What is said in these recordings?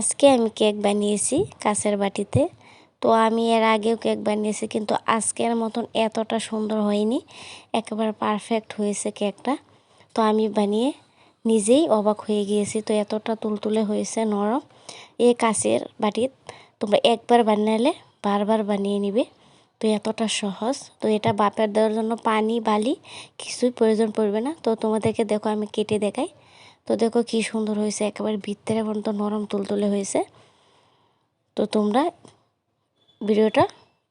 আজকে আমি কেক বানিয়েছি কাঁচের বাটিতে। তো আমি এর আগেও কেক বানিয়েছি, কিন্তু আজকের মতন এতটা সুন্দর হয়নি। একেবারে পারফেক্ট হয়েছে কেকটা। তো আমি বানিয়ে নিজেই অবাক হয়ে গিয়েছি, তো এতটা তুলতুলে হয়েছে, নরম। এই কাঁচের বাটির তোমরা একবার বানালে বারবার বানিয়ে নিবে। তো এতটা সহজ। তো এটা বাপের দেওয়ার জন্য পানি, বালি কিছুই প্রয়োজন পড়বে না। তো তোমাদেরকে দেখো আমি কেটে দেখাই। তো দেখো কি সুন্দর হয়েছে, একেবারে ভিতরে পর্যন্ত নরম তুলতুলে হয়েছে। তো তোমরা ভিডিওটা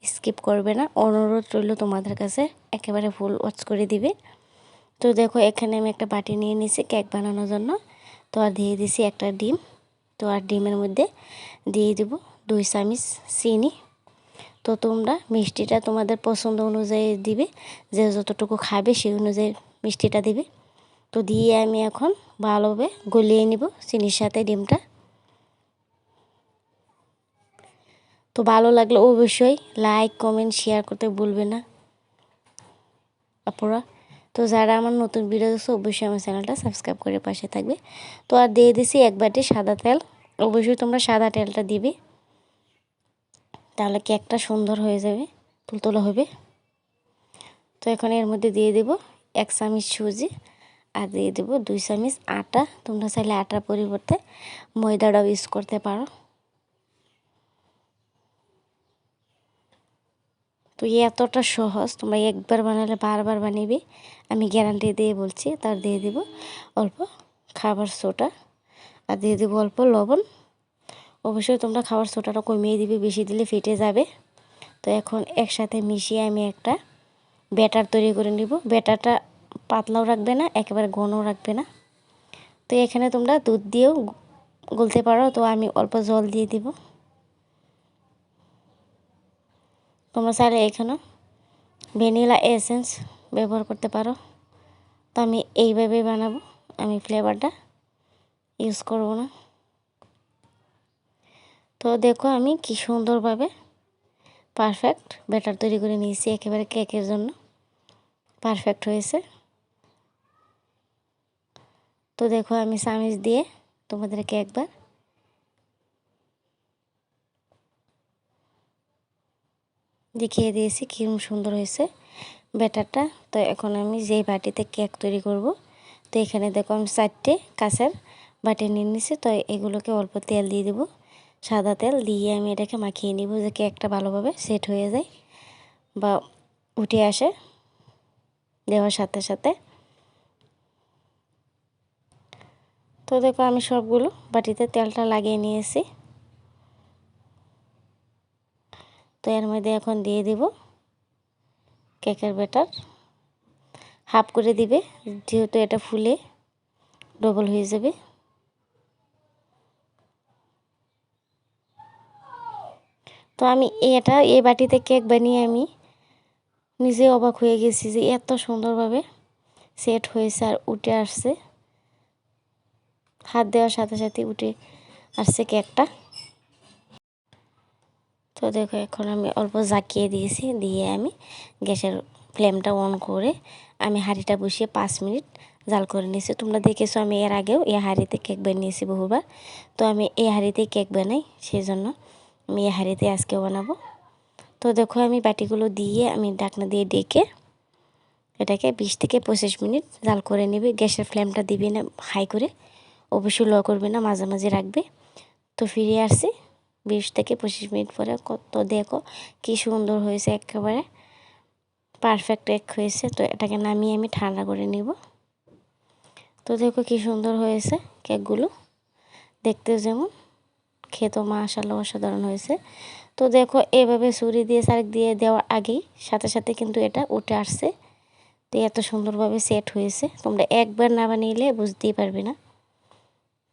স্কিপ করবে না, অনুরোধ রইল তোমাদের কাছে একেবারে ফুল ওয়াচ করে দিবে। তো দেখো এখানে আমি একটা বাটি নিয়ে নিয়েছি কেক বানানোর জন্য। তো আর দিয়ে দিছি একটা ডিম। তো আর ডিমের মধ্যে দিয়ে দেবো দুই চামিচ চিনি। তো তোমরা মিষ্টিটা তোমাদের পছন্দ অনুযায়ী দিবে, যে যতটুকু খাবে সেই অনুযায়ী মিষ্টিটা দিবে। তো দিয়ে আমি এখন ভালোভাবে গলিয়ে নিব চিনির সাথে ডিমটা। তো ভালো লাগলে অবশ্যই লাইক কমেন্ট শেয়ার করতে ভুলবে না। আপুরা, তো যারা আমার নতুন ভিডিও দেখছে, অবশ্যই আমার চ্যানেলটা সাবস্ক্রাইব করে পাশে থাকবে। তো আর দিয়ে দিছি এক বাটি সাদা তেল। অবশ্যই তোমরা সাদা তেলটা দিবে, তাহলে কেকটা সুন্দর হয়ে যাবে, তুলতুলো হবে। তো এখন এর মধ্যে দিয়ে দেব এক চামচ সুজি। আর দিয়ে দেবো দুই চামচ আটা। তোমরা চাইলে আটার পরিবর্তে ময়দাটাও ইউজ করতে পারো। তো এতটা সহজ, তোমরা একবার বানালে বারবার বানিয়ে আমি গ্যারান্টি দিয়ে বলছি, তার দিয়ে দেব অল্প খাবার সোটা আর দিয়ে দেবো অল্প লবণ। অবশ্যই তোমরা খাবার সোটাটা কমিয়ে দিবে, বেশি দিলে ফেটে যাবে। তো এখন একসাথে মিশিয়ে আমি একটা ব্যাটার তৈরি করে নিব। ব্যাটারটা পাতলাও রাখবে না, একেবারে ঘনও রাখবে না। তো এখানে তোমরা দুধ দিয়েও গলতে পারো, তো আমি অল্প জল দিয়ে দিব। তোমরা চাইলে এখানে ভ্যানিলা এসেন্স ব্যবহার করতে পারো। তো আমি এইভাবেই বানাবো, আমি ফ্লেভারটা ইউজ করব না। তো দেখো আমি কি সুন্দরভাবে পারফেক্ট ব্যাটার তৈরি করে নিয়েছি, একেবারে কেকের জন্য। পারফেক্ট হয়েছে। তো দেখো আমি চামিচ দিয়ে তোমাদেরকে একবার দেখিয়ে দিয়েছি কীরকম সুন্দর হয়েছে ব্যাটারটা। তো এখন আমি যেই বাটিতে কেক তৈরি করব, তো এখানে দেখো আমি চারটে কাঁচের বাটি নিয়ে নিছি তো এগুলোকে অল্প তেল দিয়ে দেবো। সাদা তেল দিয়ে আমি এটাকে মাখিয়ে নিব যে কেকটা ভালোভাবে সেট হয়ে যায় বা উঠে আসে দেওয়ার সাথে সাথে। তো দেখো আমি সবগুলো বাটিতে তেলটা লাগিয়ে নিয়েছি। তো এর মধ্যে এখন দিয়ে দিব কেকের ব্যাটার। হাফ করে দিবে, যেহেতু এটা ফুলে ডবল হয়ে যাবে। তো আমি এটা এই বাটিতে কেক বানিয়ে আমি নিজে অবাক হয়ে গেছি যে এত সুন্দরভাবে সেট হয়েছে আর উঠে আসছে। হাত দেওয়ার সাথে সাথে উঠে আসছে কেকটা। তো দেখো, এখন আমি অল্প জাকিয়ে দিয়েছি, দিয়ে আমি গ্যাসের ফ্লেমটা অন করে আমি হাঁড়িটা বসিয়ে পাঁচ মিনিট জাল করে নিয়েছি। তোমরা দেখেছ আমি এর আগেও এই হাঁড়িতে কেক বানিয়েছি বহুবার। তো আমি এই হাঁড়িতে কেক বানাই সেই জন্য আমি এই হাঁড়িতে আজকে বানাবো। তো দেখো, আমি বাটিগুলো দিয়ে আমি ডাকনা দিয়ে ডেকে এটাকে বিশ থেকে পঁচিশ মিনিট জাল করে নেবে। গ্যাসের ফ্লেমটা দিবি না, হাই করে। অবশ্যই ল করবে না, মাঝে মাঝে রাখবে। তো ফিরে আসছি বিশ থেকে পঁচিশ মিনিট পরে। কত দেখো কি সুন্দর হয়েছে একেবারে। পারফেক্ট এক হয়েছে, তো এটাকে নামিয়ে আমি ঠান্ডা করে নিব। তো দেখো কি সুন্দর হয়েছে কেকগুলো। দেখতে যেমন খেতো মাশাল্লাহ অসাধারণ হয়েছে। তো দেখো এভাবে ছুরি দিয়ে শাড়ি দিয়ে দেওয়ার আগেই, সাথে সাথে কিন্তু এটা উঠে আসছে। তো এত সুন্দরভাবে সেট হয়েছে। তোমরা একবার না বানিয়ে বুঝতেই পারবে না।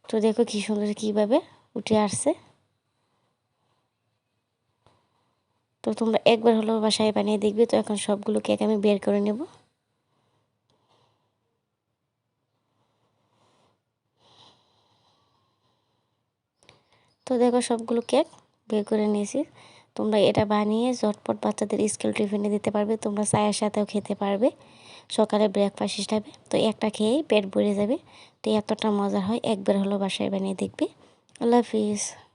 তো দেখো কী সুন্দর কীভাবে উঠে আসছে। তো তোমরা একবার হলো বাসায় বানিয়ে দেখবে, তো এখন সবগুলো কেক আমি বের করে নেব। তো দেখো সবগুলো কেক বের করে নিয়েছি। তোমরা এটা বানিয়ে ঝটপট বাচ্চাদের স্কুল টিফিনে দিতে পারবে, তোমরা চায়ের সাথেও খেতে পারবে। সকালে ব্রেকফাস্ট হিসাবে, তো একটা খেয়েই পেট ভরে যাবে। তো এতটা মজা হয়, একবার হলো বাসায় বানিয়ে দেখবে। আল্লাহ হাফিজ।